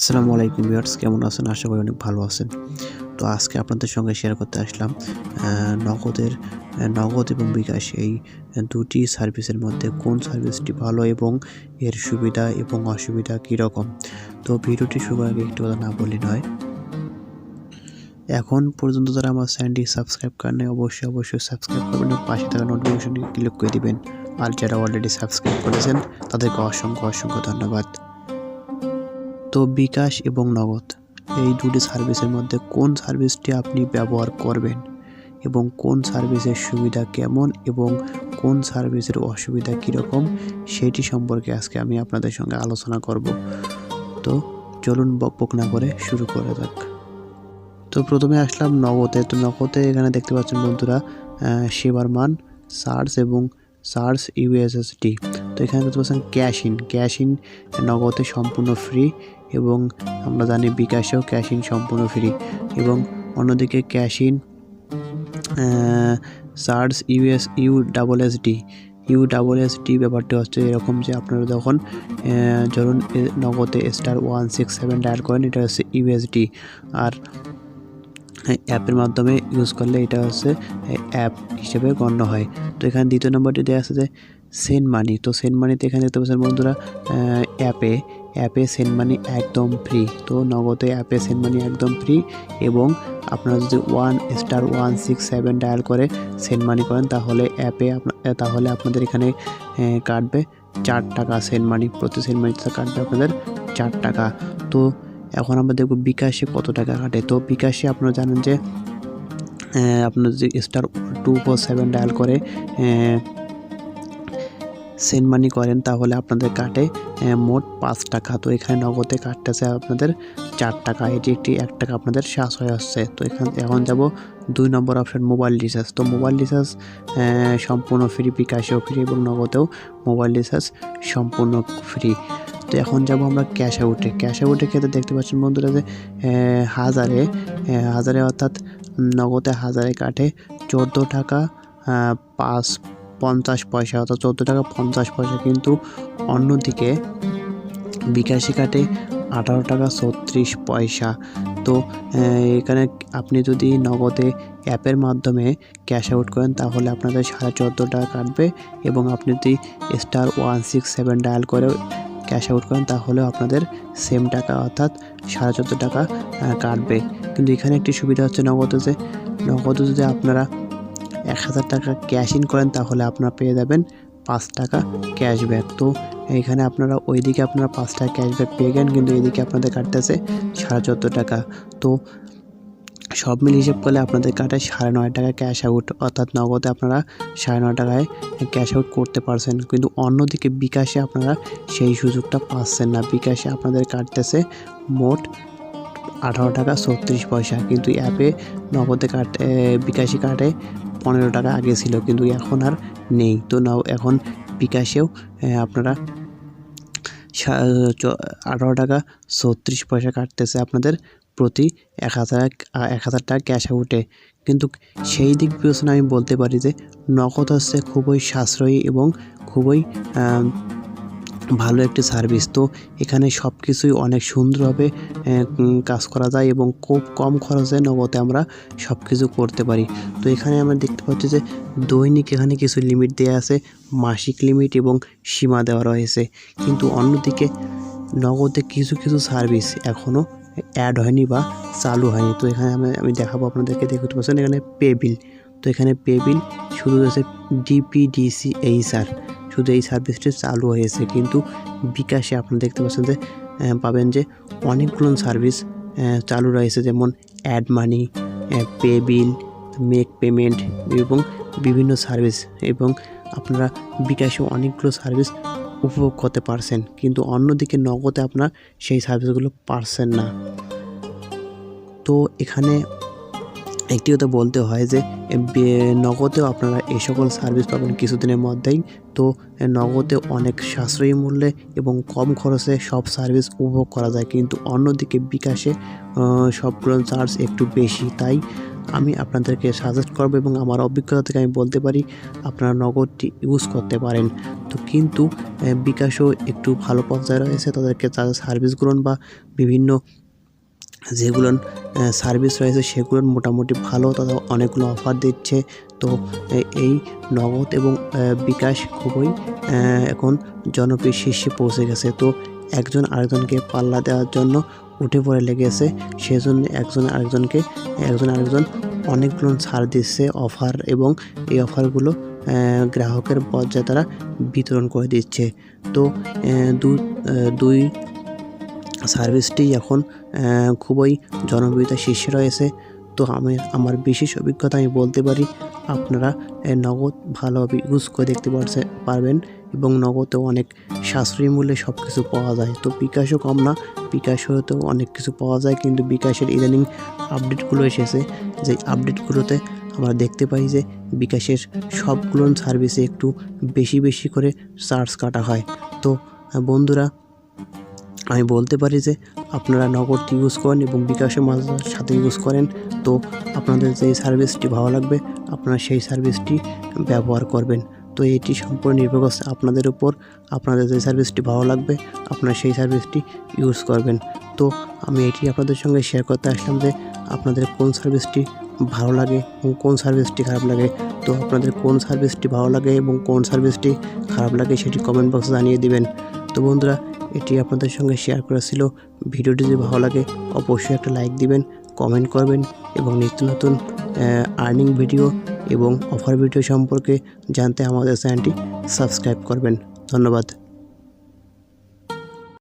আসসালামু আলাইকুম ভিউয়ার্স, কেমন আছেন? আশা করি অনেক ভালো আছেন। তো আজকে আপনাদের সঙ্গে শেয়ার করতে আসলাম নগদের নগদ এবং বিকাশ এই দুটি সার্ভিসের মধ্যে কোন সার্ভিসটি ভালো এবং এর সুবিধা এবং অসুবিধা কী রকম? তো ভিডিওটি শুরু আগে একটু কথা না বললে নয়, এখন পর্যন্ত যারা আমার চ্যানেলটি সাবস্ক্রাইব করেন অবশ্যই অবশ্যই সাবস্ক্রাইব করবেন এবং পাশে থাকা নোটিফিকেশনটি ক্লিক করে দিবেন। আর যারা অলরেডি সাবস্ক্রাইব করেছেন, তাদেরকে অসংখ্য অসংখ্য ধন্যবাদ। তো বিকাশ এবং নগদ। এই দুটি সার্ভিসের মধ্যে কোন সার্ভিসটি আপনি ব্যবহার করবেন এবং কোন সার্ভিসের সুবিধা কেমন এবং কোন সার্ভিসের অসুবিধা কীরকম সেটি সম্পর্কে আজকে আমি আপনাদের সঙ্গে আলোচনা করব। তো চলুন বক বক না করে শুরু করা যাক। তো প্রথমে আসলাম নগদে। তো নগদে এখানে দেখতে পাচ্ছেন বন্ধুরা সেবার মান সার্স এবং সার্চ ইউএসএসডি তো এখানে দেখতে পাচ্ছেন ক্যাশ ইন। ক্যাশ ইন নগদে সম্পূর্ণ ফ্রি। এবং আমরা জানি বিকাশেও ক্যাশ ইন সম্পূর্ণ ফ্রি। এবং অন্যদিকে cash in search U S U double S D U double S D ব্যাপারটি হচ্ছে এরকম যে আপনারা যখন ধরুন নগদে star one six seven dial করেন, এটা হচ্ছে ইউএসডি। আর অ্যাপের মাধ্যমে ইউজ করলে এটা হচ্ছে অ্যাপ হিসেবে গণ্য হয়। তো এখানে দ্বিতীয় নম্বরটি দেওয়া আছে যে সেন্ড মানি তো সেন্ড মানিতে এখানে দেখতে পাচ্ছেন বন্ধুরা অ্যাপে অ্যাপে সেন্ড মানি একদম ফ্রি। তো নগদে অ্যাপে সেন্ড মানি একদম ফ্রি এবং আপনারা যদি one star one six seven dial করে সেন্ড মানি করেন, তাহলে অ্যাপে তাহলে আপনাদের এখানে কাটবে চার টাকা সেন্ড মানি, প্রতি সেন্ড মানিতে কাটবে আপনাদের চার টাকা। তো এখন আমরা দেখব বিকাশে কত টাকা কাটে। তো বিকাশে আপনারা জানেন যে আপনার যদি star two four seven dial করে সেন্ড মানি করেন, তাহলে আপনাদের কাটে মোট পাঁচ টাকা। তো এখানে নগদে কাটতেছে আপনাদের চার টাকা। এটি একটি এক টাকা আপনাদের সাশ্রয় আসছে। তো এখান, এখন যাব দুই নম্বর অপশন মোবাইল রিচার্জ তো মোবাইল রিচার্জ সম্পূর্ণ ফ্রি বিকাশেও ফ্রি এবং নগদেও মোবাইল রিচার্জ সম্পূর্ণ ফ্রি তো এখন যাব আমরা ক্যাশ আউটে ক্যাশ আউটের ক্ষেত্রে দেখতে পাচ্ছেন বন্ধুরা যে হাজারে হাজারে অর্থাৎ নগদে হাজারে কাটে চোদ্দ টাকা পাঁচ পঞ্চাশ পয়সা অর্থাৎ চোদ্দ টাকা পঞ্চাশ পয়সা। কিন্তু অন্যদিকে বিকাশে কাটে আঠারো টাকা ছত্রিশ পয়সা। তো এখানে আপনি যদি নগদে অ্যাপের মাধ্যমে ক্যাশ আউট করেন, তাহলে আপনাদের সাড়ে চোদ্দ টাকা কাটবে এবং আপনি যদি star one six seven dial করে ক্যাশ আউট করেন, তাহলেও আপনাদের সেম টাকা অর্থাৎ সাড়ে চোদ্দ টাকা কাটবে। কিন্তু এখানে একটি সুবিধা হচ্ছে নগদে যে, নগদে যদি আপনারা এক হাজার টাকা ক্যাশ ইন করেন, তাহলে আপনারা পেয়ে যাবেন পাঁচ টাকা ক্যাশব্যাক তো এখানে আপনারা ওইদিকে আপনারা পাঁচ টাকা ক্যাশব্যাক পেয়ে গেলেন, কিন্তু এদিকে আপনাদের কাটতেছে সাড়ে চোদ্দ টাকা। তো সব মিল হিসেব করলে আপনাদের কাটায় সাড়ে নয় টাকা ক্যাশ আউট অর্থাৎ নগদে আপনারা সাড়ে নয় টাকায় ক্যাশ আউট করতে পারছেন। কিন্তু অন্যদিকে বিকাশে আপনারা সেই সুযোগটা পাচ্ছেন না। বিকাশে আপনাদের কাটতেছে মোট আঠারো টাকা ছত্রিশ পয়সা। কিন্তু অ্যাপে নগদে কাট বিকাশে কাটে পনেরো টাকা আগে ছিল, কিন্তু এখন আর নেই। তো নাও, এখন বিকাশেও আপনারা আঠারো টাকা ছত্রিশ পয়সা কাটতেছে আপনাদের প্রতি এক হাজার এক হাজার টাকা ক্যাশ আউটে। কিন্তু সেই দিক বিবেচনা আমি বলতে পারি যে, নগদ হচ্ছে খুবই সাশ্রয়ী এবং খুবই ভালো একটি সার্ভিস তো এখানে সব কিছুই অনেক সুন্দরভাবে কাজ করা যায় এবং খুব কম খরচে নগদে আমরা সব কিছু করতে পারি। তো এখানে আমরা দেখতে পাচ্ছি যে দৈনিক এখানে কিছু লিমিট দেওয়া আছে, মাসিক লিমিট এবং সীমা দেওয়া রয়েছে। কিন্তু অন্যদিকে নগদে কিছু কিছু সার্ভিস এখনও অ্যাড হয়নি বা চালু হয়নি। তো এখানে আমি আমি দেখাবো আপনাদেরকে, দেখতে পাচ্ছেন এখানে পে বিল তো এখানে পে বিল শুধু হচ্ছে ডিপিডিসি এইচআর শুধু এই সার্ভিসটি চালু হয়েছে। কিন্তু বিকাশে আপনারা দেখতে পাচ্ছেন যে পাবেন যে অনেকগুলো সার্ভিস চালু রয়েছে। যেমন add money pay bill, make payment এবং বিভিন্ন সার্ভিস। এবং আপনারা বিকাশে অনেকগুলো সার্ভিস উপভোগ করতে পারছেন। কিন্তু অন্যদিকে নগদে আপনার সেই সার্ভিসগুলো পারছেন না। তো এখানে একটি কথা বলতে হয় যে নগদেও আপনারা এই সকল সার্ভিস পাবেন কিছুদিনের মধ্যেই। তো নগদে অনেক সাশ্রয়ী মূল্যে এবং কম খরচে সব সার্ভিস উপভোগ করা যায়। কিন্তু অন্যদিকে বিকাশে সবগুলো চার্জ একটু বেশি। তাই আমি আপনাদেরকে সাজেস্ট করব এবং আমার অভিজ্ঞতা থেকে আমি বলতে পারি, আপনারা নগদটি ইউজ করতে পারেন। তো কিন্তু বিকাশও একটু ভালো পর্যায়ে রয়েছে। তাদেরকে তাদের সার্ভিসগুলো বা বিভিন্ন যেগুলো সার্ভিস রয়েছে সেগুলো মোটামুটি ভালো তারা অনেকগুলো অফার দিচ্ছে। তো এই নগদ এবং বিকাশ খুবই এখন জনপ্রিয় শীর্ষে পৌঁছে গেছে। তো, একজন আরেকজনকে পাল্লা দেওয়ার জন্য উঠে পড়ে লেগেছে। সেজন্য একজন আরেকজনকে, একজন আরেকজন অনেকগুলো ছাড় দিচ্ছে অফার এবং এই অফারগুলো গ্রাহকের পর্যায়ে তারা বিতরণ করে দিচ্ছে। তো দুই সার্ভিসটি এখন খুবই জনপ্রিয়তা শীর্ষে রয়েছে। তো আমি, আমার বিশেষ অভিজ্ঞতা আমি বলতে পারি, আপনারা নগদ ভালোভাবে ইউজ করে দেখতে পারছে, পারবেন এবং নগদেও অনেক সাশ্রয়ী মূল্যে সব কিছু পাওয়া যায়। তো বিকাশও কম না বিকাশেও অনেক কিছু পাওয়া যায়, কিন্তু বিকাশের ইদানিং আপডেটগুলো এসেছে। যে আপডেটগুলোতে আমরা দেখতে পাই যে বিকাশের সবগুলো সার্ভিসে একটু বেশি বেশি করে চার্জ কাটা হয়। তো, বন্ধুরা আমি বলতে পারি যে আপনারা নগদ ইউজ করেন এবং বিকাশের মাঝে সাথে ইউজ করেন। তো আপনাদের যে সার্ভিসটি ভালো লাগবে, আপনারা সেই সার্ভিসটি ব্যবহার করবেন। তো এটি সম্পূর্ণ নির্ভর করছে আপনাদের উপর। আপনাদের যে সার্ভিসটি ভালো লাগবে, আপনারা সেই সার্ভিসটি ইউজ করবেন। তো আমি এটি আপনাদের সঙ্গে শেয়ার করতে আসলাম যে আপনাদের কোন সার্ভিসটি ভালো লাগে এবং কোন সার্ভিসটি খারাপ লাগে। তো আপনাদের কোন সার্ভিসটি ভালো লাগে এবং কোন সার্ভিসটি খারাপ লাগে সেটি কমেন্ট বক্সে জানিয়ে দিবেন। তো বন্ধুরা, এটি আপনাদের সঙ্গে শেয়ার করা ছিল। ভিডিওটি যদি ভালো লাগে, অবশ্যই একটা লাইক দিবেন কমেন্ট করবেন এবং নিত্য নতুন আর্নিং ভিডিও এবং অফার ভিডিও সম্পর্কে জানতে আমাদের চ্যানেলটি সাবস্ক্রাইব করবেন। ধন্যবাদ।